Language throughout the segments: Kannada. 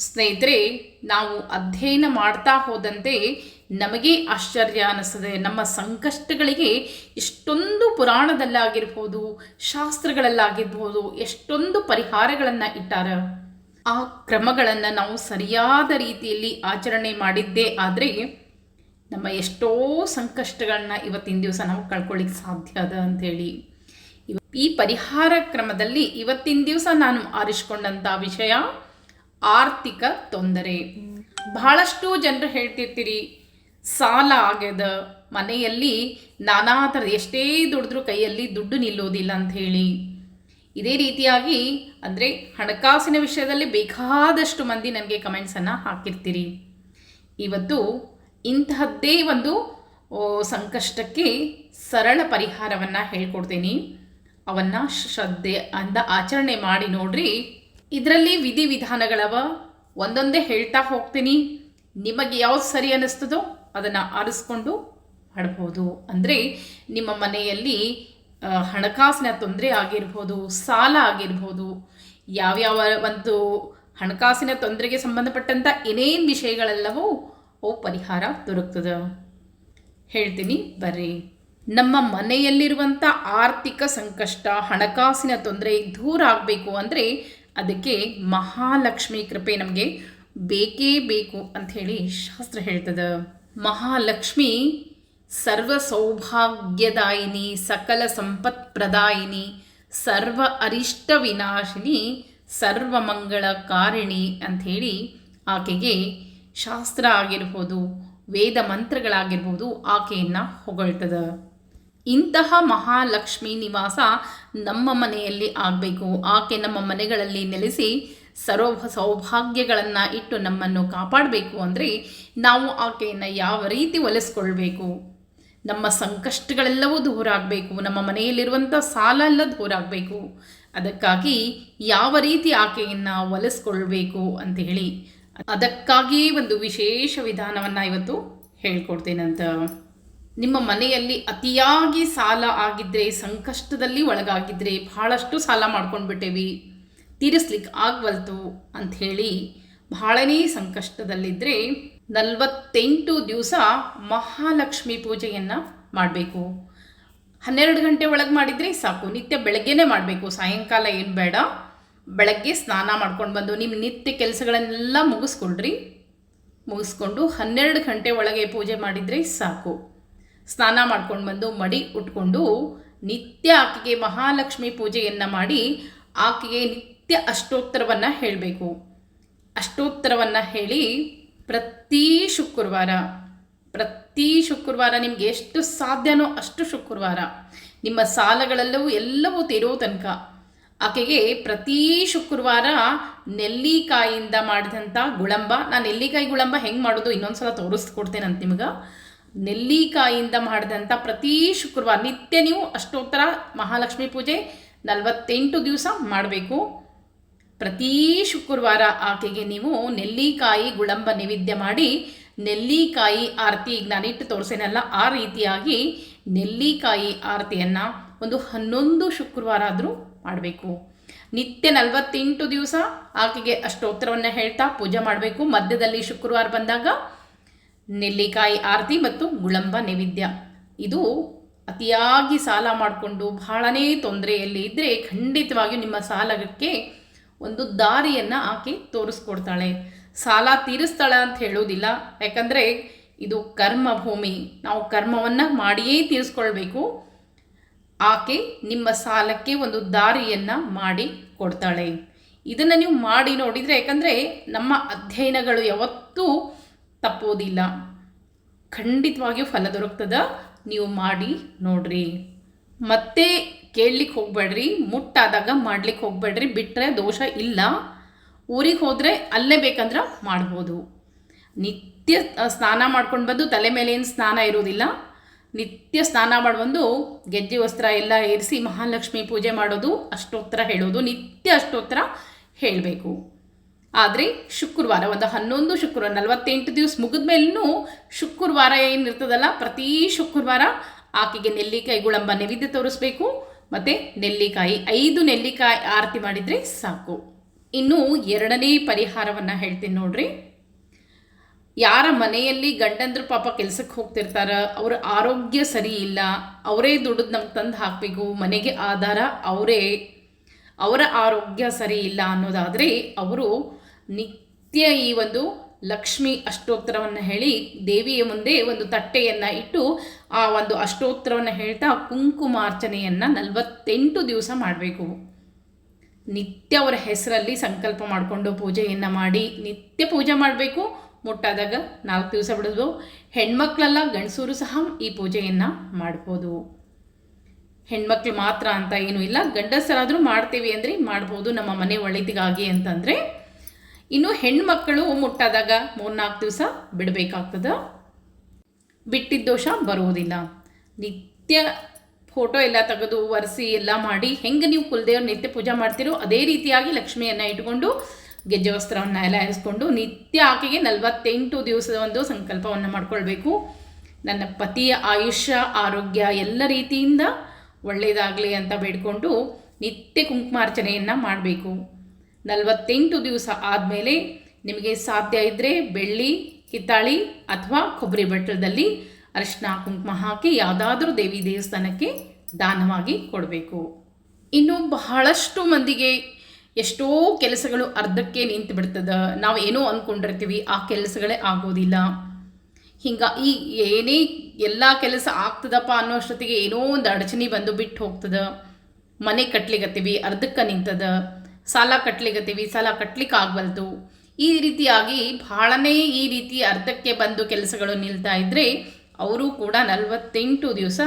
ಸ್ನೇಹಿತರೆ, ನಾವು ಅಧ್ಯಯನ ಮಾಡ್ತಾ ಹೋದಂತೆ ನಮಗೆ ಆಶ್ಚರ್ಯ ಅನ್ನಿಸ್ತದೆ. ನಮ್ಮ ಸಂಕಷ್ಟಗಳಿಗೆ ಎಷ್ಟೊಂದು ಪುರಾಣದಲ್ಲಾಗಿರ್ಬೋದು, ಶಾಸ್ತ್ರಗಳಲ್ಲಾಗಿರ್ಬೋದು, ಎಷ್ಟೊಂದು ಪರಿಹಾರಗಳನ್ನು ಇಟ್ಟಾರ. ಆ ಕ್ರಮಗಳನ್ನು ನಾವು ಸರಿಯಾದ ರೀತಿಯಲ್ಲಿ ಆಚರಣೆ ಮಾಡಿದ್ದೇ ಆದರೆ, ನಮ್ಮ ಎಷ್ಟೋ ಸಂಕಷ್ಟಗಳನ್ನ ಇವತ್ತಿನ ದಿವಸ ನಾವು ಕಳ್ಕೊಳ್ಳಿಕ್ಕೆ ಸಾಧ್ಯ ಅದ ಅಂಥೇಳಿ. ಈ ಪರಿಹಾರ ಕ್ರಮದಲ್ಲಿ ಇವತ್ತಿನ ದಿವಸ ನಾನು ಆರಿಸ್ಕೊಂಡಂಥ ವಿಷಯ ಆರ್ಥಿಕ ತೊಂದರೆ. ಬಹಳಷ್ಟು ಜನರು ಹೇಳ್ತಿರ್ತೀರಿ, ಸಾಲ ಆಗ್ಯದ, ಮನೆಯಲ್ಲಿ ನಾನಾ ಥರದ ಎಷ್ಟೇ ದುಡಿದ್ರೂ ಕೈಯಲ್ಲಿ ದುಡ್ಡು ನಿಲ್ಲೋದಿಲ್ಲ ಅಂತ ಹೇಳಿ. ಇದೇ ರೀತಿಯಾಗಿ, ಅಂದರೆ ಹಣಕಾಸಿನ ವಿಷಯದಲ್ಲಿ ಬೇಕಾದಷ್ಟು ಮಂದಿ ನನಗೆ ಕಮೆಂಟ್ಸನ್ನು ಹಾಕಿರ್ತೀರಿ. ಇವತ್ತು ಇಂತಹದ್ದೇ ಒಂದು ಸಂಕಷ್ಟಕ್ಕೆ ಸರಳ ಪರಿಹಾರವನ್ನು ಹೇಳ್ಕೊಡ್ತೀನಿ. ಅವನ್ನು ಶ್ರದ್ಧೆ ಅಂದ ಆಚರಣೆ ಮಾಡಿ ನೋಡ್ರಿ. ಇದರಲ್ಲಿ ವಿಧಿವಿಧಾನಗಳವ? ಒಂದೊಂದೇ ಹೇಳ್ತಾ ಹೋಗ್ತೀನಿ. ನಿಮಗೆ ಯಾವ್ದು ಸರಿ ಅನ್ನಿಸ್ತದೋ ಅದನ್ನು ಆರಿಸ್ಕೊಂಡು ಮಾಡಬಹುದು ಅಂದರೆ ನಿಮ್ಮ ಮನೆಯಲ್ಲಿ ಹಣಕಾಸಿನ ತೊಂದರೆ ಆಗಿರ್ಬೋದು, ಸಾಲ ಆಗಿರ್ಬೋದು, ಯಾವ್ಯಾವ ಒಂದು ಹಣಕಾಸಿನ ತೊಂದರೆಗೆ ಸಂಬಂಧಪಟ್ಟಂಥ ಏನೇನು ವಿಷಯಗಳೆಲ್ಲವೂ ಅವು ಪರಿಹಾರ ದೊರಕ್ತದೆ. ಹೇಳ್ತೀನಿ, ಬರ್ರಿ. ನಮ್ಮ ಮನೆಯಲ್ಲಿರುವಂಥ ಆರ್ಥಿಕ ಸಂಕಷ್ಟ, ಹಣಕಾಸಿನ ತೊಂದರೆ ದೂರ ಆಗಬೇಕು ಅಂದರೆ ಅದಕ್ಕೆ ಮಹಾಲಕ್ಷ್ಮಿ ಕೃಪೆ ನಮಗೆ ಬೇಕೇ ಬೇಕು ಅಂಥೇಳಿ ಶಾಸ್ತ್ರ ಹೇಳ್ತದೆ. ಮಹಾಲಕ್ಷ್ಮಿ ಸರ್ವ ಸೌಭಾಗ್ಯದಾಯಿನಿ, ಸಕಲ ಸಂಪತ್ ಪ್ರದಾಯಿನಿ, ಸರ್ವ ಅರಿಷ್ಟ ವಿನಾಶಿನಿ, ಸರ್ವ ಮಂಗಳ ಕಾರಿಣಿ ಅಂಥೇಳಿ ಆಕೆಗೆ ಶಾಸ್ತ್ರ ಆಗಿರ್ಬೋದು, ವೇದ ಮಂತ್ರಗಳಾಗಿರ್ಬೋದು ಆಕೆಯನ್ನು ಹೊಗಳ್ತದೆ. ಇಂತಹ ಮಹಾಲಕ್ಷ್ಮಿ ನಿವಾಸ ನಮ್ಮ ಮನೆಯಲ್ಲಿ ಆಗಬೇಕು. ಆಕೆ ನಮ್ಮ ಮನೆಗಳಲ್ಲಿ ನೆಲೆಸಿ ಸರೋಭ ಸೌಭಾಗ್ಯಗಳನ್ನು ಇಟ್ಟು ನಮ್ಮನ್ನು ಕಾಪಾಡಬೇಕು ಅಂದರೆ ನಾವು ಆಕೆಯನ್ನು ಯಾವ ರೀತಿ ಒಲಿಸ್ಕೊಳ್ಬೇಕು? ನಮ್ಮ ಸಂಕಷ್ಟಗಳೆಲ್ಲವೂ ದೂರ ಆಗಬೇಕು. ನಮ್ಮ ಮನೆಯಲ್ಲಿರುವಂಥ ಸಾಲ ಎಲ್ಲ ದೂರ ಆಗಬೇಕು. ಅದಕ್ಕಾಗಿ ಯಾವ ರೀತಿ ಆಕೆಯನ್ನು ಒಲಿಸ್ಕೊಳ್ಬೇಕು ಅಂತ ಹೇಳಿ ಅದಕ್ಕಾಗಿಯೇ ಒಂದು ವಿಶೇಷ ವಿಧಾನವನ್ನು ಇವತ್ತು ಹೇಳ್ಕೊಡ್ತೇನಂತ ನಿಮ್ಮ ಮನೆಯಲ್ಲಿ ಅತಿಯಾಗಿ ಸಾಲ ಆಗಿದ್ದರೆ ಸಂಕಷ್ಟದಲ್ಲಿ ಒಳಗಾಗಿದ್ರೆ ಬಹಳಷ್ಟು ಸಾಲ ಮಾಡ್ಕೊಂಡ್ಬಿಟ್ಟೇವಿ. ತೀರಿಸ್ಲಿಕ್ಕೆ ಅಂತ ಅಂಥೇಳಿ ಬಹಳನೇ ಸಂಕಷ್ಟದಲ್ಲಿದ್ದರೆ ನಲವತ್ತೆಂಟು ದಿವಸ ಮಹಾಲಕ್ಷ್ಮಿ ಪೂಜೆಯನ್ನು ಮಾಡಬೇಕು. ಹನ್ನೆರಡು ಗಂಟೆ ಒಳಗೆ ಮಾಡಿದರೆ ಸಾಕು. ನಿತ್ಯ ಬೆಳಗ್ಗೆನೇ ಮಾಡಬೇಕು. ಸಾಯಂಕಾಲ ಏನು ಬೇಡ. ಬೆಳಗ್ಗೆ ಸ್ನಾನ ಮಾಡ್ಕೊಂಡು ಬಂದು ನಿಮ್ಮ ನಿತ್ಯ ಕೆಲಸಗಳನ್ನೆಲ್ಲ ಮುಗಿಸ್ಕೊಳ್ರಿ. ಮುಗಿಸ್ಕೊಂಡು ಹನ್ನೆರಡು ಗಂಟೆ ಒಳಗೆ ಪೂಜೆ ಮಾಡಿದರೆ ಸಾಕು. ಸ್ನಾನ ಮಾಡ್ಕೊಂಡು ಬಂದು ಮಡಿ ಉಟ್ಕೊಂಡು ನಿತ್ಯ ಆಕೆಗೆ ಮಹಾಲಕ್ಷ್ಮಿ ಪೂಜೆಯನ್ನು ಮಾಡಿ ಆಕೆಗೆ ನಿತ್ಯ ಅಷ್ಟೋತ್ತರವನ್ನು ಹೇಳಬೇಕು. ಅಷ್ಟೋತ್ತರವನ್ನು ಹೇಳಿ ಪ್ರತಿ ಶುಕ್ರವಾರ ಪ್ರತಿ ಶುಕ್ರವಾರ ನಿಮಗೆ ಎಷ್ಟು ಸಾಧ್ಯನೋ ಅಷ್ಟು ಶುಕ್ರವಾರ ನಿಮ್ಮ ಸಾಲಗಳೆಲ್ಲವೂ ಎಲ್ಲವೂ ತೀರೋ ತನಕ ಆಕೆಗೆ ಪ್ರತಿ ಶುಕ್ರವಾರ ನೆಲ್ಲಿಕಾಯಿಯಿಂದ ಮಾಡಿದಂಥ ಗುಳಂಬ, ನಾನು ನೆಲ್ಲಿಕಾಯಿ ಗುಳಂಬ ಹೆಂಗೆ ಮಾಡೋದು ಇನ್ನೊಂದ್ಸಲ ತೋರಿಸ್ಕೊಡ್ತೇನೆ ಅಂತ ನಿಮ್ಗೆ. ನೆಲ್ಲಿಕಾಯಿಯಿಂದ ಮಾಡಿದಂಥ ಪ್ರತಿ ಶುಕ್ರವಾರ ನಿತ್ಯ ನೀವು ಅಷ್ಟೋತ್ತರ ಮಹಾಲಕ್ಷ್ಮಿ ಪೂಜೆ ನಲವತ್ತೆಂಟು ದಿವಸ ಮಾಡಬೇಕು. ಪ್ರತಿ ಶುಕ್ರವಾರ ಆಕೆಗೆ ನೀವು ನೆಲ್ಲಿಕಾಯಿ ಗುಳಂಬ ನೈವೇದ್ಯ ಮಾಡಿ, ನೆಲ್ಲಿಕಾಯಿ ಆರತಿ ಈಗ ನಾನಿಟ್ಟು ತೋರಿಸೇನಲ್ಲ, ಆ ರೀತಿಯಾಗಿ ನೆಲ್ಲಿಕಾಯಿ ಆರತಿಯನ್ನು ಒಂದು ಹನ್ನೊಂದು ಶುಕ್ರವಾರ ಆದರೂ ಮಾಡಬೇಕು. ನಿತ್ಯ ನಲವತ್ತೆಂಟು ದಿವಸ ಆಕೆಗೆ ಅಷ್ಟೋತ್ತರವನ್ನು ಹೇಳ್ತಾ ಪೂಜೆ ಮಾಡಬೇಕು. ಮಧ್ಯದಲ್ಲಿ ಶುಕ್ರವಾರ ಬಂದಾಗ ನೆಲ್ಲಿಕಾಯಿ ಆರತಿ ಮತ್ತು ಗುಳಂಬ ನೈವೇದ್ಯ. ಇದು ಅತಿಯಾಗಿ ಸಾಲ ಮಾಡಿಕೊಂಡು ಬಹಳನೇ ತೊಂದರೆಯಲ್ಲಿ ಇದ್ದರೆ ಖಂಡಿತವಾಗಿಯೂ ನಿಮ್ಮ ಸಾಲಕ್ಕೆ ಒಂದು ದಾರಿಯನ್ನು ಆಕೆ ತೋರಿಸ್ಕೊಡ್ತಾಳೆ. ಸಾಲ ತೀರಿಸ್ತಾಳೆ ಅಂತ ಹೇಳೋದಿಲ್ಲ. ಯಾಕಂದರೆ ಇದು ಕರ್ಮ ಭೂಮಿ ನಾವು ಕರ್ಮವನ್ನು ಮಾಡಿಯೇ ತೀರಿಸ್ಕೊಳ್ಬೇಕು. ಆಕೆ ನಿಮ್ಮ ಸಾಲಕ್ಕೆ ಒಂದು ದಾರಿಯನ್ನು ಮಾಡಿ ಕೊಡ್ತಾಳೆ. ಇದನ್ನು ನೀವು ಮಾಡಿ ನೋಡಿದರೆ ಯಾಕಂದರೆ ನಮ್ಮ ಅಧ್ಯಯನಗಳು ಯಾವತ್ತೂ ತಪ್ಪೋದಿಲ್ಲ. ಖಂಡಿತವಾಗಿಯೂ ಫಲ ದೊರಕ್ತದ. ನೀವು ಮಾಡಿ ನೋಡ್ರಿ. ಮತ್ತೆ ಕೇಳಲಿಕ್ಕೆ ಹೋಗಬೇಡ್ರಿ. ಮುಟ್ಟಾದಾಗ ಮಾಡ್ಲಿಕ್ಕೆ ಹೋಗಬೇಡ್ರಿ. ಬಿಟ್ಟರೆ ದೋಷ ಇಲ್ಲ. ಊರಿಗೆ ಹೋದರೆ ಅಲ್ಲೇ ಬೇಕಂದ್ರೆ ಮಾಡ್ಬೋದು. ನಿತ್ಯ ಸ್ನಾನ ಮಾಡ್ಕೊಂಡು ಬಂದು ತಲೆ ಮೇಲೆ ಏನು ಸ್ನಾನ ಇರೋದಿಲ್ಲ. ನಿತ್ಯ ಸ್ನಾನ ಮಾಡ್ಬಂದು ಗೆಜ್ಜೆ, ವಸ್ತ್ರ ಎಲ್ಲ ಏರಿಸಿ ಮಹಾಲಕ್ಷ್ಮಿ ಪೂಜೆ ಮಾಡೋದು ಅಷ್ಟೋತ್ತರ ಹೇಳೋದು. ನಿತ್ಯ ಅಷ್ಟೋತ್ತರ ಹೇಳಬೇಕು. ಆದರೆ ಶುಕ್ರವಾರ ಒಂದು ಹನ್ನೊಂದು, ಶುಕ್ರವಾರ ನಲವತ್ತೆಂಟು ದಿವಸ ಮುಗಿದ ಮೇಲೂ ಶುಕ್ರವಾರ ಏನಿರ್ತದಲ್ಲ ಪ್ರತಿ ಶುಕ್ರವಾರ ಆಕೆಗೆ ನೆಲ್ಲಿಕಾಯಿ ಗುಳಂಬ ನೈವೇದ್ಯ ತೋರಿಸ್ಬೇಕು. ಮತ್ತು ನೆಲ್ಲಿಕಾಯಿ, ಐದು ನೆಲ್ಲಿಕಾಯಿ ಆರತಿ ಮಾಡಿದರೆ ಸಾಕು. ಇನ್ನು ಎರಡನೇ ಪರಿಹಾರವನ್ನು ಹೇಳ್ತೀನಿ ನೋಡ್ರಿ. ಯಾರ ಮನೆಯಲ್ಲಿ ಗಂಡಂದ್ರು ಪಾಪ ಕೆಲಸಕ್ಕೆ ಹೋಗ್ತಿರ್ತಾರ, ಅವರ ಆರೋಗ್ಯ ಸರಿ ಇಲ್ಲ, ಅವರೇ ದುಡ್ದು ನಮ್ಗೆ ತಂದು ಹಾಕಬೇಕು, ಮನೆಗೆ ಆಧಾರ ಅವರೇ, ಅವರ ಆರೋಗ್ಯ ಸರಿ ಇಲ್ಲ ಅನ್ನೋದಾದರೆ ಅವರು ನಿತ್ಯ ಈ ಒಂದು ಲಕ್ಷ್ಮಿ ಅಷ್ಟೋತ್ತರವನ್ನು ಹೇಳಿ ದೇವಿಯ ಮುಂದೆ ಒಂದು ತಟ್ಟೆಯನ್ನು ಇಟ್ಟು ಆ ಒಂದು ಅಷ್ಟೋತ್ತರವನ್ನು ಹೇಳ್ತಾ ಕುಂಕುಮಾರ್ಚನೆಯನ್ನು ನಲವತ್ತೆಂಟು ದಿವಸ ಮಾಡಬೇಕು. ನಿತ್ಯ ಅವರ ಹೆಸರಲ್ಲಿ ಸಂಕಲ್ಪ ಮಾಡಿಕೊಂಡು ಪೂಜೆಯನ್ನು ಮಾಡಿ ನಿತ್ಯ ಪೂಜೆ ಮಾಡಬೇಕು. ಮುಟ್ಟಾದಾಗ ನಾಲ್ಕು ದಿವಸ ಬಿಡೋದು. ಹೆಣ್ಮಕ್ಳೆಲ್ಲ ಗಂಡಸೂರು ಸಹ ಈ ಪೂಜೆಯನ್ನು ಮಾಡ್ಬೋದು. ಹೆಣ್ಮಕ್ಳು ಮಾತ್ರ ಅಂತ ಏನೂ ಇಲ್ಲ. ಗಂಡಸರಾದರೂ ಮಾಡ್ತೀವಿ ಅಂದರೆ ಮಾಡ್ಬೋದು. ನಮ್ಮ ಮನೆ ಒಳಿತಿಗಾಗಿ ಅಂತಂದರೆ ಇನ್ನು ಹೆಣ್ಮಕ್ಕಳು ಮುಟ್ಟಾದಾಗ ಮೂರ್ನಾಲ್ಕು ದಿವಸ ಬಿಡಬೇಕಾಗ್ತದೆ. ಬಿಟ್ಟಿದ್ದ ದೋಷ ಬರುವುದಿಲ್ಲ. ನಿತ್ಯ ಫೋಟೋ ಎಲ್ಲ ತೆಗೆದು ಒರೆಸಿ ಎಲ್ಲ ಮಾಡಿ ಹೆಂಗೆ ನೀವು ಕುಲದೇವ್ರ ನಿತ್ಯ ಪೂಜೆ ಮಾಡ್ತೀರೋ ಅದೇ ರೀತಿಯಾಗಿ ಲಕ್ಷ್ಮಿಯನ್ನು ಇಟ್ಕೊಂಡು ಗೆಜ್ಜೆ ವಸ್ತ್ರವನ್ನು ಎಲ್ಲ ಇರಿಸ್ಕೊಂಡು ನಿತ್ಯ ಆಕೆಗೆ ನಲವತ್ತೆಂಟು ದಿವಸದ ಒಂದು ಸಂಕಲ್ಪವನ್ನು ಮಾಡ್ಕೊಳ್ಬೇಕು. ನನ್ನ ಪತಿಯ ಆಯುಷ್ಯ, ಆರೋಗ್ಯ ಎಲ್ಲ ರೀತಿಯಿಂದ ಒಳ್ಳೆಯದಾಗಲಿ ಅಂತ ಬೇಡಿಕೊಂಡು ನಿತ್ಯ ಕುಂಕುಮಾರ್ಚನೆಯನ್ನು ಮಾಡಬೇಕು. ನಲವತ್ತೆಂಟು ದಿವಸ ಆದಮೇಲೆ ನಿಮಗೆ ಸಾಧ್ಯ ಇದ್ದರೆ ಬೆಳ್ಳಿ, ಕಿತ್ತಾಳಿ ಅಥವಾ ಕೊಬ್ಬರಿ ಬಟ್ಟಲದಲ್ಲಿ ಅರಿಶಿನ ಕುಂಕುಮ ಹಾಕಿ ಯಾವುದಾದ್ರೂ ದೇವಿ ದೇವಸ್ಥಾನಕ್ಕೆ ದಾನವಾಗಿ ಕೊಡಬೇಕು. ಇನ್ನು ಬಹಳಷ್ಟು ಮಂದಿಗೆ ಎಷ್ಟೋ ಕೆಲಸಗಳು ಅರ್ಧಕ್ಕೆ ನಿಂತು ಬಿಡ್ತದೆ. ನಾವು ಏನೋ ಅಂದ್ಕೊಂಡಿರ್ತೀವಿ ಆ ಕೆಲಸಗಳೇ ಆಗೋದಿಲ್ಲ. ಹಿಂಗ ಈ ಏನೇ ಎಲ್ಲ ಕೆಲಸ ಆಗ್ತದಪ್ಪ ಅನ್ನೋಷ್ಟೊತ್ತಿಗೆ ಏನೋ ಒಂದು ಅಡಚಣೆ ಬಂದು ಬಿಟ್ಟು ಹೋಗ್ತದೆ. ಮನೆ ಕಟ್ಲಿಗತ್ತೀವಿ, ಅರ್ಧಕ್ಕೆ ನಿಂತದ. ಸಾಲ ಕಟ್ಲಿಕ್ಕತ್ತೀವಿ ಸಾಲ ಕಟ್ಲಿಕ್ಕೆ ಆಗಬಲ್ದು ಈ ರೀತಿಯಾಗಿ ಭಾಳನೇ ಈ ರೀತಿ ಅರ್ಧಕ್ಕೆ ಬಂದು ಕೆಲಸಗಳು ನಿಲ್ತಾ ಇದ್ದರೆ ಅವರು ಕೂಡ ನಲವತ್ತೆಂಟು ದಿವಸ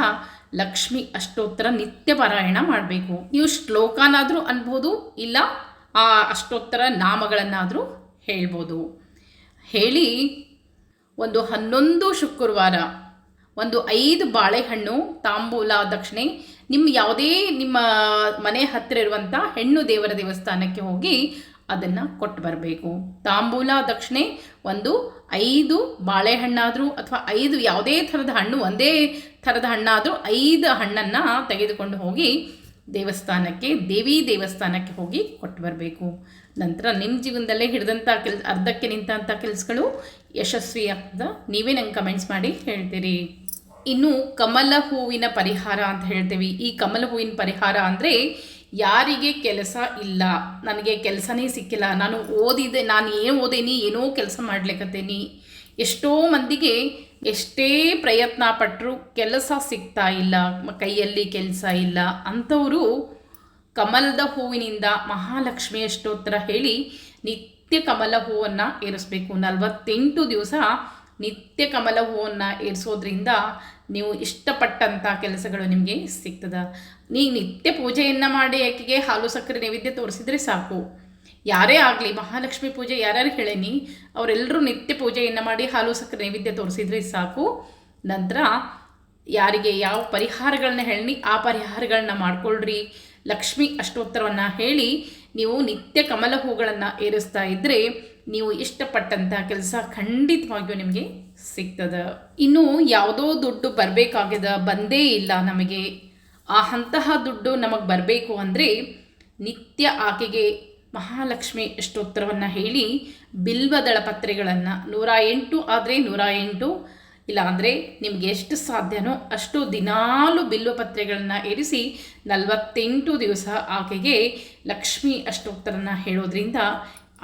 ಲಕ್ಷ್ಮಿ ಅಷ್ಟೋತ್ತರ ನಿತ್ಯ ಪಾರಾಯಣ ಮಾಡಬೇಕು. ನೀವು ಶ್ಲೋಕನಾದರೂ ಅನ್ಬೋದು, ಇಲ್ಲ ಆ ಅಷ್ಟೋತ್ತರ ನಾಮಗಳನ್ನಾದರೂ ಹೇಳ್ಬೋದು. ಹೇಳಿ, ಒಂದು ಹನ್ನೊಂದು ಶುಕ್ರವಾರ, ಒಂದು ಐದು ಬಾಳೆಹಣ್ಣು ತಾಂಬೂಲ ದಕ್ಷಿಣೆ ನಿಮ್ಮ ಯಾವುದೇ ನಿಮ್ಮ ಮನೆ ಹತ್ತಿರ ಇರುವಂಥ ಹೆಣ್ಣು ದೇವರ ದೇವಸ್ಥಾನಕ್ಕೆ ಹೋಗಿ ಅದನ್ನು ಕೊಟ್ಟು ಬರಬೇಕು. ತಾಂಬೂಲ, ದಕ್ಷಿಣೆ ಒಂದು ಐದು ಬಾಳೆಹಣ್ಣಾದರೂ ಅಥವಾ ಐದು ಯಾವುದೇ ಥರದ ಹಣ್ಣು, ಒಂದೇ ಥರದ ಹಣ್ಣಾದರೂ ಐದು ಹಣ್ಣನ್ನು ತೆಗೆದುಕೊಂಡು ಹೋಗಿ ದೇವಸ್ಥಾನಕ್ಕೆ, ದೇವಿ ದೇವಸ್ಥಾನಕ್ಕೆ ಹೋಗಿ ಕೊಟ್ಟು ಬರಬೇಕು. ನಂತರ ನಿಮ್ಮ ಜೀವನದಲ್ಲೇ ಹಿಡಿದಂಥ ಕೆಲ್ ಅರ್ಧಕ್ಕೆ ನಿಂತಂಥ ಕೆಲಸಗಳು ಯಶಸ್ವಿ ಆಗ್ತದೆ ನೀವೇ ನಂಗೆ ಕಮೆಂಟ್ಸ್ ಮಾಡಿ ಹೇಳ್ತೀರಿ. ಇನ್ನು ಕಮಲ ಹೂವಿನ ಪರಿಹಾರ ಅಂತ ಹೇಳ್ತೀವಿ. ಈ ಕಮಲ ಹೂವಿನ ಪರಿಹಾರ ಅಂದರೆ ಯಾರಿಗೆ ಕೆಲಸ ಇಲ್ಲ. ನನಗೆ ಕೆಲಸನೇ ಸಿಕ್ಕಿಲ್ಲ. ನಾನು ಓದಿದೆ, ನಾನು ಏನು ಓದೇನಿ, ಏನೋ ಕೆಲಸ ಮಾಡ್ಲಿಕ್ಕತ್ತೇನಿ ಎಷ್ಟೋ ಮಂದಿಗೆ ಎಷ್ಟೇ ಪ್ರಯತ್ನ ಪಟ್ಟರು ಕೆಲಸ ಸಿಗ್ತಾ ಇಲ್ಲ. ಕೈಯಲ್ಲಿ ಕೆಲಸ ಇಲ್ಲ. ಅಂಥವರು ಕಮಲದ ಹೂವಿನಿಂದ ಮಹಾಲಕ್ಷ್ಮಿ ಅಷ್ಟೋತ್ತರ ಹೇಳಿ ನಿತ್ಯ ಕಮಲ ಹೂವನ್ನು ಏರಿಸ್ಬೇಕು. ನಲವತ್ತೆಂಟು ದಿವಸ ನಿತ್ಯ ಕಮಲ ಹೂವನ್ನು ಏರಿಸೋದ್ರಿಂದ ನೀವು ಇಷ್ಟಪಟ್ಟಂಥ ಕೆಲಸಗಳು ನಿಮಗೆ ಸಿಗ್ತದೆ. ನೀವು ನಿತ್ಯ ಪೂಜೆಯನ್ನು ಮಾಡಿ ಆಕೆಗೆ ಹಾಲು ಸಕ್ಕರೆ ನೈವೇದ್ಯ ತೋರಿಸಿದರೆ ಸಾಕು. ಯಾರೇ ಆಗಲಿ, ಮಹಾಲಕ್ಷ್ಮಿ ಪೂಜೆ ಯಾರ್ಯಾರು ಹೇಳೇನಿ ಅವರೆಲ್ಲರೂ ನಿತ್ಯ ಪೂಜೆಯನ್ನು ಮಾಡಿ ಹಾಲು ಸಕ್ಕರೆ ನೈವೇದ್ಯ ತೋರಿಸಿದರೆ ಸಾಕು. ನಂತರ ಯಾರಿಗೆ ಯಾವ ಪರಿಹಾರಗಳನ್ನ ಹೇಳಿ ಆ ಪರಿಹಾರಗಳನ್ನ ಮಾಡ್ಕೊಳ್ರಿ. ಲಕ್ಷ್ಮಿ ಅಷ್ಟೋತ್ತರವನ್ನು ಹೇಳಿ ನೀವು ನಿತ್ಯ ಕಮಲ ಹೂಗಳನ್ನು ಏರಿಸ್ತಾ ಇದ್ದರೆ ನೀವು ಇಷ್ಟಪಟ್ಟಂಥ ಕೆಲಸ ಖಂಡಿತವಾಗಿಯೂ ನಿಮಗೆ ಸಿಗ್ತದೆ. ಇನ್ನು ಯಾವುದೋ ದುಡ್ಡು ಬರಬೇಕಾಗ್ಯದ, ಬಂದೇ ಇಲ್ಲ ನಮಗೆ. ಆ ಅಂತಹ ದುಡ್ಡು ನಮಗೆ ಬರಬೇಕು ಅಂದರೆ ನಿತ್ಯ ಆಕೆಗೆ ಮಹಾಲಕ್ಷ್ಮಿ ಅಷ್ಟೋತ್ತರವನ್ನು ಹೇಳಿ ಬಿಲ್ವದಳ ಪತ್ರೆಗಳನ್ನು ನೂರ ಎಂಟು ಆದರೆ ನೂರ ಎಂಟು ಇಲ್ಲ ಅಂದರೆ ನಿಮ್ಗೆ ಎಷ್ಟು ಸಾಧ್ಯನೋ ಅಷ್ಟು ದಿನಾಲು ಬಿಲ್ವಪತ್ರೆಗಳನ್ನು ಇರಿಸಿ ನಲವತ್ತೆಂಟು ದಿವಸ ಆಕೆಗೆ ಲಕ್ಷ್ಮಿ ಅಷ್ಟೋತ್ತರನ ಹೇಳೋದ್ರಿಂದ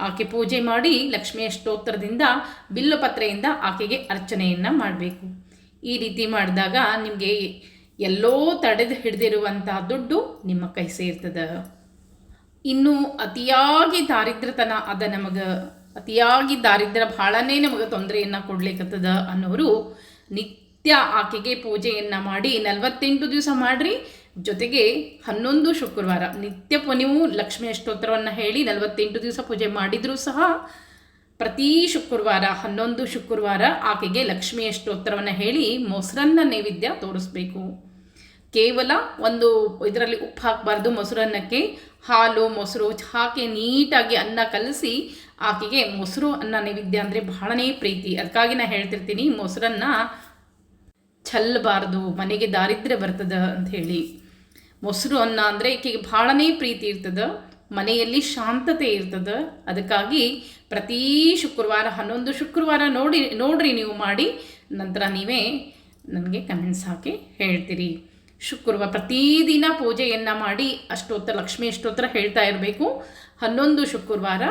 ಆಕೆ ಪೂಜೆ ಮಾಡಿ ಲಕ್ಷ್ಮಿ ಅಷ್ಟೋತ್ತರದಿಂದ ಬಿಲ್ವಪತ್ರೆಯಿಂದ ಆಕೆಗೆ ಅರ್ಚನೆಯನ್ನು ಮಾಡಬೇಕು. ಈ ರೀತಿ ಮಾಡಿದಾಗ ನಿಮಗೆ ಎಲ್ಲೋ ತಡೆದು ಹಿಡಿದಿರುವಂಥ ದುಡ್ಡು ನಿಮ್ಮ ಕೈ ಸೇರ್ತದೆ. ಇನ್ನು ಅತಿಯಾಗಿ ದಾರಿದ್ರತನ ಅದ ನಮಗೆ ಅತಿಯಾಗಿ ದಾರಿದ್ರ್ಯ ಭಾಳನೇ ನಮಗೆ ತೊಂದರೆಯನ್ನು ಕೊಡ್ಲಿಕ್ಕತ್ತದ ಅನ್ನೋರು ನಿತ್ಯ ಆಕೆಗೆ ಪೂಜೆಯನ್ನು ಮಾಡಿ ನಲವತ್ತೆಂಟು ದಿವಸ ಮಾಡಿರಿ. ಜೊತೆಗೆ ಹನ್ನೊಂದು ಶುಕ್ರವಾರ ನಿತ್ಯ ನೀವು ಲಕ್ಷ್ಮಿ ಅಷ್ಟೋತ್ತರವನ್ನು ಹೇಳಿ ನಲವತ್ತೆಂಟು ದಿವಸ ಪೂಜೆ ಮಾಡಿದರೂ ಸಹ ಪ್ರತಿ ಶುಕ್ರವಾರ ಹನ್ನೊಂದು ಶುಕ್ರವಾರ ಆಕೆಗೆ ಲಕ್ಷ್ಮಿ ಅಷ್ಟೋತ್ತರವನ್ನು ಹೇಳಿ ಮೊಸರನ್ನ ನೈವೇದ್ಯ ತೋರಿಸ್ಬೇಕು. ಕೇವಲ ಒಂದು ಇದರಲ್ಲಿ ಉಪ್ಪು ಹಾಕಬಾರ್ದು ಮೊಸರನ್ನಕ್ಕೆ. ಹಾಲು, ಮೊಸರು ಹಾಕಿ ನೀಟಾಗಿ ಅನ್ನ ಕಲಸಿ ಆಕೆಗೆ ಮೊಸರು ಅನ್ನ ನೈವೇದ್ಯ ಅಂದರೆ ಬಹಳನೇ ಪ್ರೀತಿ. ಅದಕ್ಕಾಗಿ ನಾನು ಹೇಳ್ತಿರ್ತೀನಿ, ಮೊಸರನ್ನ ಚಲ್ಲಬಾರ್ದು ಮನೆಗೆ ದಾರಿದ್ರ್ಯ ಬರ್ತದ ಅಂತ ಹೇಳಿ. ಮೊಸರು ಅನ್ನ ಅಂದರೆ ಈಕೆಗೆ ಭಾಳನೇ ಪ್ರೀತಿ ಇರ್ತದೆ, ಮನೆಯಲ್ಲಿ ಶಾಂತತೆ ಇರ್ತದೆ. ಅದಕ್ಕಾಗಿ ಪ್ರತಿ ಶುಕ್ರವಾರ, ಹನ್ನೊಂದು ಶುಕ್ರವಾರ ನೋಡಿ, ನೋಡ್ರಿ ನೀವು ಮಾಡಿ, ನಂತರ ನೀವೇ ನನಗೆ ಕಮೆಂಟ್ಸ್ ಹಾಕಿ ಹೇಳ್ತೀರಿ. ಶುಕ್ರವಾರ ಪ್ರತಿದಿನ ಪೂಜೆಯನ್ನು ಮಾಡಿ ಅಷ್ಟೋತ್ತರ, ಲಕ್ಷ್ಮಿ ಅಷ್ಟೋತ್ತರ ಹೇಳ್ತಾ ಇರಬೇಕು. ಹನ್ನೊಂದು ಶುಕ್ರವಾರ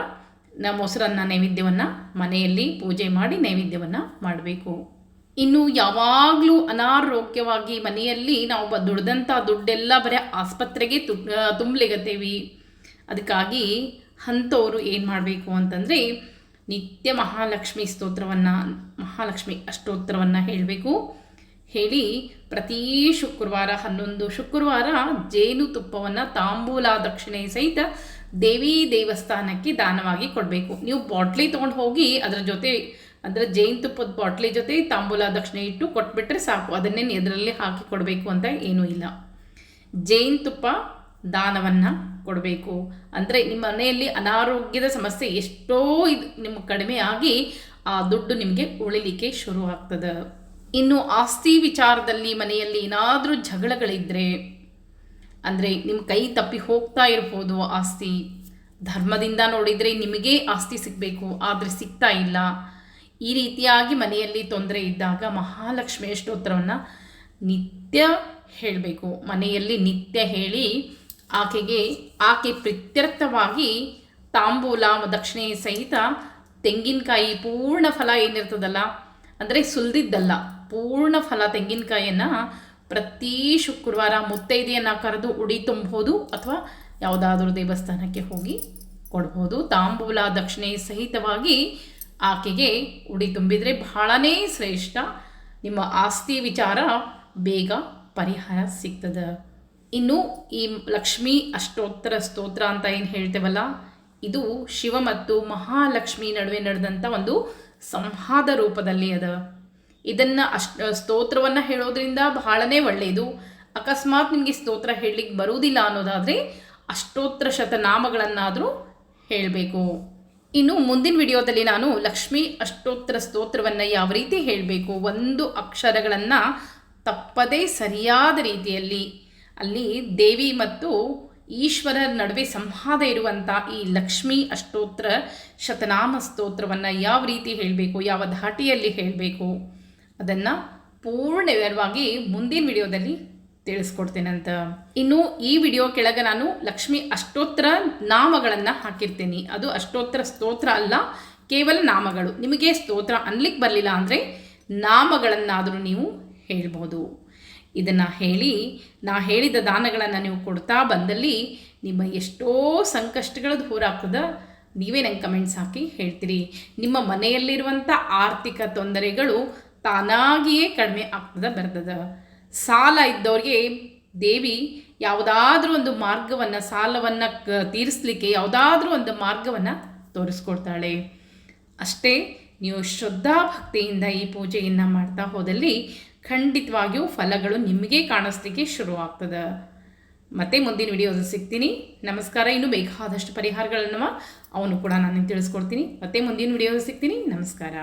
ನಮ್ಮ ಮೊಸರನ್ನ ನೈವೇದ್ಯವನ್ನು ಮನೆಯಲ್ಲಿ ಪೂಜೆ ಮಾಡಿ ನೈವೇದ್ಯವನ್ನು ಮಾಡಬೇಕು. ಇನ್ನು ಯಾವಾಗಲೂ ಅನಾರೋಗ್ಯವಾಗಿ ಮನೆಯಲ್ಲಿ ನಾವು ದುಡ್ದಂಥ ದುಡ್ಡೆಲ್ಲ ಬರೀ ಆಸ್ಪತ್ರೆಗೆ ತುಂಬಲಿಗತ್ತೇವಿ ಅದಕ್ಕಾಗಿ ಅಂಥವ್ರು ಏನು ಮಾಡಬೇಕು ಅಂತಂದರೆ ನಿತ್ಯ ಮಹಾಲಕ್ಷ್ಮಿ ಸ್ತೋತ್ರವನ್ನು, ಮಹಾಲಕ್ಷ್ಮಿ ಅಷ್ಟೋತ್ತರವನ್ನು ಹೇಳಬೇಕು. ಹೇಳಿ ಪ್ರತಿ ಶುಕ್ರವಾರ ಹನ್ನೊಂದು ಶುಕ್ರವಾರ ಜೇನುತುಪ್ಪವನ್ನು ತಾಂಬೂಲ ದಕ್ಷಿಣೆ ಸಹಿತ ದೇವಿ ದೇವಸ್ಥಾನಕ್ಕೆ ದಾನವಾಗಿ ಕೊಡಬೇಕು. ನೀವು ಬಾಟ್ಲಿ ತೊಗೊಂಡು ಹೋಗಿ ಅದರ ಜೊತೆ ಅಂದರೆ ಜೇನುತುಪ್ಪದ ಬಾಟ್ಲಿ ಜೊತೆ ತಾಂಬೂಲ ದಕ್ಷಿಣೆ ಇಟ್ಟು ಕೊಟ್ಬಿಟ್ರೆ ಸಾಕು. ಅದನ್ನೇ ಎದರಲ್ಲಿ ಹಾಕಿ ಕೊಡಬೇಕು ಅಂತ ಏನೂ ಇಲ್ಲ. ಜೇನುತುಪ್ಪ ದಾನವನ್ನು ಕೊಡಬೇಕು. ಅಂದರೆ ನಿಮ್ಮ ಮನೆಯಲ್ಲಿ ಅನಾರೋಗ್ಯದ ಸಮಸ್ಯೆ ಎಷ್ಟೋ ಇದು ನಿಮ್ಮ ಕಡಿಮೆ ಆಗಿ ಆ ದುಡ್ಡು ನಿಮಗೆ ಉಳಿಲಿಕ್ಕೆ ಶುರು ಆಗ್ತದೆ ಇನ್ನು ಆಸ್ತಿ ವಿಚಾರದಲ್ಲಿ ಮನೆಯಲ್ಲಿ ಏನಾದರೂ ಜಗಳಗಳಿದ್ದರೆ ಅಂದರೆ ನಿಮ್ಮ ಕೈ ತಪ್ಪಿ ಹೋಗ್ತಾ ಇರ್ಬೋದು ಆಸ್ತಿ, ಧರ್ಮದಿಂದ ನೋಡಿದರೆ ನಿಮಗೇ ಆಸ್ತಿ ಸಿಗಬೇಕು, ಆದರೆ ಸಿಗ್ತಾ ಇಲ್ಲ. ಈ ರೀತಿಯಾಗಿ ಮನೆಯಲ್ಲಿ ತೊಂದರೆ ಇದ್ದಾಗ ಮಹಾಲಕ್ಷ್ಮಿ ಸ್ತೋತ್ರವನ್ನು ನಿತ್ಯ ಹೇಳಬೇಕು. ಮನೆಯಲ್ಲಿ ನಿತ್ಯ ಹೇಳಿ ಆಕೆಗೆ, ಆಕೆ ಪ್ರತ್ಯರ್ಥವಾಗಿ ತಾಂಬೂಲ ದಕ್ಷಿಣೆ ಸಹಿತ ತೆಂಗಿನಕಾಯಿ ಪೂರ್ಣ ಫಲ ಏನಿರ್ತದಲ್ಲ, ಅಂದರೆ ಸುಲಿದಿದ್ದಲ್ಲ. ಪೂರ್ಣ ಫಲ ತೆಂಗಿನಕಾಯಿಯನ್ನು ಪ್ರತಿ ಶುಕ್ರವಾರ ಮುತ್ತೈದೆಯನ್ನು ಕರೆದು ಉಡಿ ತುಂಬೋದು ಅಥವಾ ಯಾವುದಾದ್ರೂ ದೇವಸ್ಥಾನಕ್ಕೆ ಹೋಗಿ ಕೊಡ್ಬೋದು. ತಾಂಬೂಲ ದಕ್ಷಿಣೆ ಸಹಿತವಾಗಿ ಆಕೆಗೆ ಉಡಿ ತುಂಬಿದರೆ ಬಹಳನೇ ಶ್ರೇಷ್ಠ. ನಿಮ್ಮ ಆಸ್ತಿ ವಿಚಾರ ಬೇಗ ಪರಿಹಾರ ಸಿಗ್ತದೆ. ಇನ್ನು ಈ ಲಕ್ಷ್ಮಿ ಅಷ್ಟೋತ್ತರ ಸ್ತೋತ್ರ ಅಂತ ಏನು ಹೇಳ್ತೇವಲ್ಲ, ಇದು ಶಿವ ಮತ್ತು ಮಹಾಲಕ್ಷ್ಮಿ ನಡುವೆ ನಡೆದಂಥ ಒಂದು ಸಂವಾದ ರೂಪದಲ್ಲಿ ಅದ. ಇದನ್ನು ಅಷ್ಟ ಸ್ತೋತ್ರವನ್ನು ಹೇಳೋದ್ರಿಂದ ಬಹಳನೇ ಒಳ್ಳೆಯದು. ಅಕಸ್ಮಾತ್ ನಿಮಗೆ ಸ್ತೋತ್ರ ಹೇಳಲಿಕ್ಕೆ ಬರುವುದಿಲ್ಲ ಅನ್ನೋದಾದರೆ ಅಷ್ಟೋತ್ತರ ಶತನಾಮಗಳನ್ನಾದರೂ ಹೇಳಬೇಕು. ಇನ್ನು ಮುಂದಿನ ವಿಡಿಯೋದಲ್ಲಿ ನಾನು ಲಕ್ಷ್ಮಿ ಅಷ್ಟೋತ್ತರ ಸ್ತೋತ್ರವನ್ನು ಯಾವ ರೀತಿ ಹೇಳಬೇಕು? ಒಂದು ಅಕ್ಷರಗಳನ್ನು ತಪ್ಪದೇ ಸರಿಯಾದ ರೀತಿಯಲ್ಲಿ, ಅಲ್ಲಿ ದೇವಿ ಮತ್ತು ಈಶ್ವರರ ನಡುವೆ ಸಂವಾದ ಇರುವಂಥ ಈ ಲಕ್ಷ್ಮಿ ಅಷ್ಟೋತ್ತರ ಶತನಾಮ ಸ್ತೋತ್ರವನ್ನು ಯಾವ ರೀತಿ ಹೇಳಬೇಕು? ಯಾವ ಧಾಟಿಯಲ್ಲಿ ಹೇಳಬೇಕು? ಅದನ್ನು ಪೂರ್ಣ ವಿವರವಾಗಿ ಮುಂದಿನ ವಿಡಿಯೋದಲ್ಲಿ ತಿಳಿಸ್ಕೊಡ್ತೇನಂತ ಇನ್ನು ಈ ವಿಡಿಯೋ ಕೆಳಗೆ ನಾನು ಲಕ್ಷ್ಮಿ ಅಷ್ಟೋತ್ತರ ನಾಮಗಳನ್ನು ಹಾಕಿರ್ತೀನಿ. ಅದು ಅಷ್ಟೋತ್ತರ ಸ್ತೋತ್ರ ಅಲ್ಲ, ಕೇವಲ ನಾಮಗಳು. ನಿಮಗೆ ಸ್ತೋತ್ರ ಅನ್ಲಿಕ್ಕೆ ಬರಲಿಲ್ಲ ಅಂದರೆ ನಾಮಗಳನ್ನಾದರೂ ನೀವು ಹೇಳ್ಬೋದು. ಇದನ್ನು ಹೇಳಿ, ನಾ ಹೇಳಿದ ದಾನಗಳನ್ನು ನೀವು ಕೊಡ್ತಾ ಬಂದಲ್ಲಿ ನಿಮ್ಮ ಎಷ್ಟೋ ಸಂಕಷ್ಟಗಳು ದೂರ ಆಗ್ತದ ನೀವೇ ನಂಗೆ ಕಮೆಂಟ್ಸ್ ಹಾಕಿ ಹೇಳ್ತೀರಿ. ನಿಮ್ಮ ಮನೆಯಲ್ಲಿರುವಂಥ ಆರ್ಥಿಕ ತೊಂದರೆಗಳು ತಾನಾಗಿಯೇ ಕಡಿಮೆ ಆಗ್ತದೆ, ಬರ್ತದೆ. ಸಾಲ ಇದ್ದವ್ರಿಗೆ ದೇವಿ ಯಾವುದಾದ್ರೂ ಒಂದು ಮಾರ್ಗವನ್ನು, ಸಾಲವನ್ನು ತೀರಿಸ್ಲಿಕ್ಕೆ ಯಾವುದಾದ್ರೂ ಒಂದು ಮಾರ್ಗವನ್ನು ತೋರಿಸ್ಕೊಡ್ತಾಳೆ. ಅಷ್ಟೇ, ನೀವು ಶ್ರದ್ಧಾ ಭಕ್ತಿಯಿಂದ ಈ ಪೂಜೆಯನ್ನು ಮಾಡ್ತಾ ಹೋದಲ್ಲಿ ಖಂಡಿತವಾಗಿಯೂ ಫಲಗಳು ನಿಮಗೆ ಕಾಣಿಸ್ಲಿಕ್ಕೆ ಶುರುವಾಗ್ತದೆ ಮತ್ತೆ ಮುಂದಿನ ವಿಡಿಯೋದಲ್ಲಿ ಸಿಗ್ತೀನಿ. ನಮಸ್ಕಾರ. ಇನ್ನೂ ಬೇಕಾದಷ್ಟು ಪರಿಹಾರಗಳನ್ನು ಅವನು ಕೂಡ ನಾನು ತಿಳಿಸ್ಕೊಡ್ತೀನಿ. ಮತ್ತೆ ಮುಂದಿನ ವಿಡಿಯೋದಲ್ಲಿ ಸಿಗ್ತೀನಿ. ನಮಸ್ಕಾರ.